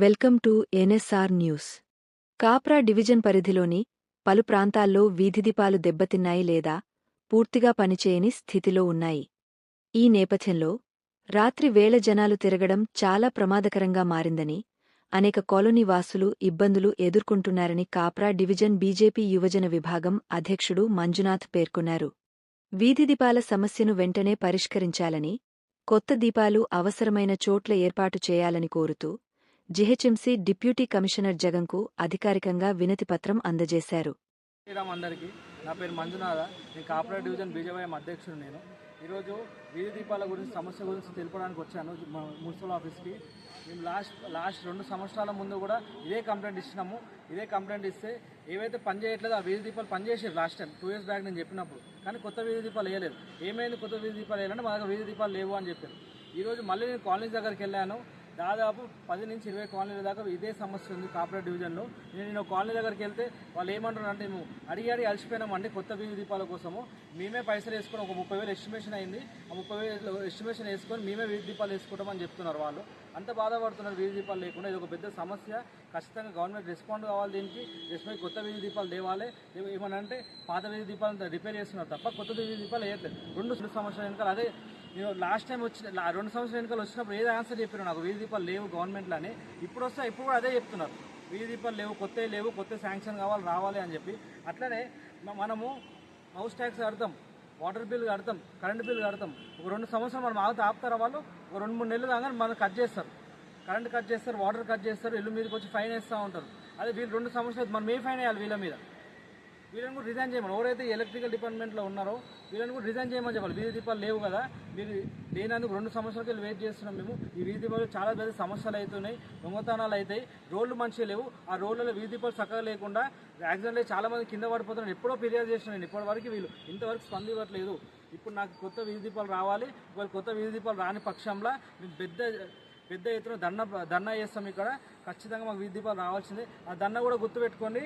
Welcome to NSR news. Kapra division పరిధిలోని పలు ప్రాంతాల్లో వీధిదీపాలు దెబ్బతిన్నాయి లేదా పూర్తిగా పనిచేయని స్థితిలో ఉన్నాయి. ఈ నేపథ్యంలో రాత్రి వేళ జనాలు తిరగడం చాలా ప్రమాదకరంగా మారిందని అనేక కాలనీ వాసులు ఇబ్బందులు ఎదుర్కొంటున్నారని కాప్రా డివిజన్ బీజేపీ యువజన విభాగం అధ్యక్షుడు మంజునాథ్ పేర్కొన్నారు. వీధిదీపాల సమస్యను వెంటనే పరిష్కరించాలని కొత్త దీపాలు అవసరమైన చోట్ల ఏర్పాటు చేయాలని కోరుతూ జిహెచ్ఎంసీ డిప్యూటీ కమిషనర్ జగన్కు అధికారికంగా వినతిపత్రం అందజేశారు. శ్రీరామ్ అందరికీ నా పేరు మంజునాథ. నేను కాపరేట్ డివిజన్ బీజేవైఎం అధ్యక్షుడు నేను. ఈరోజు వీధి దీపాల గురించి సమస్య గురించి తెలుపడానికి వచ్చాను మున్సిపల్ ఆఫీస్కి. మేము లాస్ట్ లాస్ట్ రెండు సంవత్సరాల ముందు కూడా ఇదే కంప్లైంట్ ఇచ్చినాము. ఇదే కంప్లైంట్ ఇస్తే ఏవైతే పని చేయట్లేదు ఆ వీధి దీపాలు పనిచేసారు last time two years back నేను చెప్పినప్పుడు. కానీ కొత్త వీధి దీపాలు వేయలేదు. ఏమైంది కొత్త వీధి దీపాలు వేయాలంటే మా దగ్గర వీధి దీపాలు లేవు అని చెప్పారు. ఈరోజు మళ్ళీ నేను కాలనీస్ దగ్గరికి వెళ్ళాను. దాదాపు పది నుంచి ఇరవై కాలనీల దాకా ఇదే సమస్య ఉంది కాపరేట్ డివిజన్లో. నేను కాలనీ దగ్గరికి వెళ్తే వాళ్ళు ఏమంటారు అంటే మేము అడిగి అడిగి అలసిపోయినామండి కొత్త వీధి దీపాల కోసము. మేమే పైసలు వేసుకొని ఒక ముప్పై వేలు ఎస్టిమేషన్ అయింది. ఆ ముప్పై వేలు ఎస్టిమేషన్ వేసుకొని మేమే వీధి దీపాలు వేసుకుంటామని చెప్తున్నారు వాళ్ళు. అంత బాధపడుతున్నారు వీధి దీపాలు లేకుండా. ఇది ఒక పెద్ద సమస్య. ఖచ్చితంగా గవర్నమెంట్ రెస్పాండ్ కావాలి దీనికి. రెస్పాండ్ కొత్త వీధి దీపాలు దేవాలే ఏమ- ఏమనంటే పాత వీధి దీపాలను రిపేర్ చేస్తున్నారు తప్ప కొత్త వీధి దీపాలు వేయట్లేదు. రెండు సమస్యలు వెనకాల. అదే నేను లాస్ట్ టైం వచ్చిన రెండు సంవత్సరాల వెనకాల వచ్చినప్పుడు ఏదో ఆన్సర్ చెప్పారు నాకు. వీధి దీపాలు లేవు గవర్నమెంట్లో అని ఇప్పుడు వస్తే ఇప్పుడు కూడా అదే చెప్తున్నారు. వీధి దీపాలు లేవు కొత్తవి లేవు కొత్త శాంక్షన్ కావాలి రావాలి అని చెప్పి. అట్లనే మనము హౌస్ ట్యాక్స్ కడతాం వాటర్ బిల్ కడతాం కరెంట్ బిల్ కడతాం. ఒక రెండు సంవత్సరాలు మనం ఆగితే ఆపుతారా వాళ్ళు? ఒక రెండు మూడు నెలలు కాగానే మనం కట్ చేస్తారు. కరెంట్ కట్ చేస్తారు వాటర్ కట్ చేస్తారు ఇల్లు మీదకి వచ్చి ఫైన్ వేస్తూ ఉంటారు. అదే వీళ్ళు రెండు సంవత్సరాలు మనం ఏ ఫైన్ వేయాలి వీళ్ళ మీద? వీళ్ళని కూడా రిజైన్ చేయమని. ఎవరైతే ఎలక్ట్రికల్ డిపార్ట్మెంట్లో ఉన్నారో వీళ్ళని కూడా రిజైన్ చేయమని చెప్పాలి. వీధి దీపాలు లేవు కదా. మీరు లేనందుకు రెండు సంవత్సరాలకి వెళ్ళి వెయిట్ చేస్తున్నాం మేము. ఈ వీధి దీపాలు చాలా పెద్ద సమస్యలు అవుతున్నాయి. దొంగతనాలు అవుతాయి. రోడ్లు మంచిగా లేవు. ఆ రోడ్లలో వీధి దీపాలు చక్కగా లేకుండా యాక్సిడెంట్లు చాలా మంది కింద పడిపోతున్నారు. ఎప్పుడో ఫిర్యాదు చేసిన నేను. ఇప్పటి వరకు వీళ్ళు ఇంతవరకు స్పందివ్వట్లేదు. ఇప్పుడు నాకు కొత్త వీధి దీపాలు రావాలి. ఒకవేళ కొత్త వీధి దీపాలు రాని పక్షంలో మేము పెద్ద పెద్ద ఎత్తున దండ దండ చేస్తాం ఇక్కడ. ఖచ్చితంగా మాకు విద్యుత్ దీపాలు రావాల్సిందే. ఆ దండ కూడా గుర్తుపెట్టుకోండి.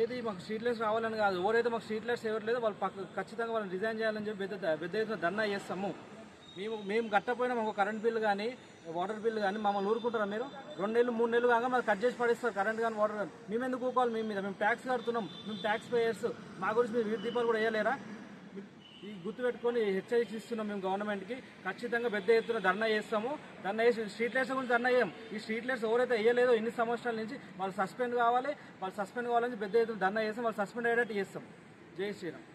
ఏది మాకు స్ట్రీట్ లైట్స్ రావాలని కాదు. ఎవరైతే మాకు స్ట్రీట్ లైట్స్ ఇవ్వట్లేదో వాళ్ళు పక్క ఖచ్చితంగా వాళ్ళని డిజైన్ చేయాలని చెప్పి పెద్ద పెద్ద ఎత్తున దండ చేస్తాము మేము మేము కట్టపోయినా మాకు కరెంట్ బిల్లు కానీ వాటర్ బిల్లు కానీ మమ్మల్ని ఊరుకుంటారా మీరు? రెండు నెలలు మూడు నెలలు కాగా మాకు కట్ చేసి పడేస్తారు కరెంట్ కానీ వాటర్ కానీ. మేము ఎందుకు ఊకోవాలి మేము మీద? మేము ట్యాక్స్ కడుతున్నాం. మేము ట్యాక్స్ పేయర్స్. మా గురించి మీరు వీధి దీపాలు కూడా వేయలేరా? ఈ గుర్తుపెట్టుకొని హెచ్చరిస్తున్నాం మేము గవర్నమెంట్కి ఖచ్చితంగా పెద్ద ఎత్తున ధర్నా చేస్తాము. ధర్నా చేసి స్ట్రీట్ లైట్స్ గురించి ధర్నా చేయం. ఈ స్ట్రీట్ లైట్స్ ఎవరైతే వేయలేదో ఇన్ని సంవత్సరాల నుంచి వాళ్ళు సస్పెండ్ కావాలి. వాళ్ళు సస్పెండ్ కావాలని పెద్ద ఎత్తున ధర్నా చేస్తాం. వాళ్ళు సస్పెండ్ అయ్యేటట్టు చేస్తాం. జై శ్రీరామ్.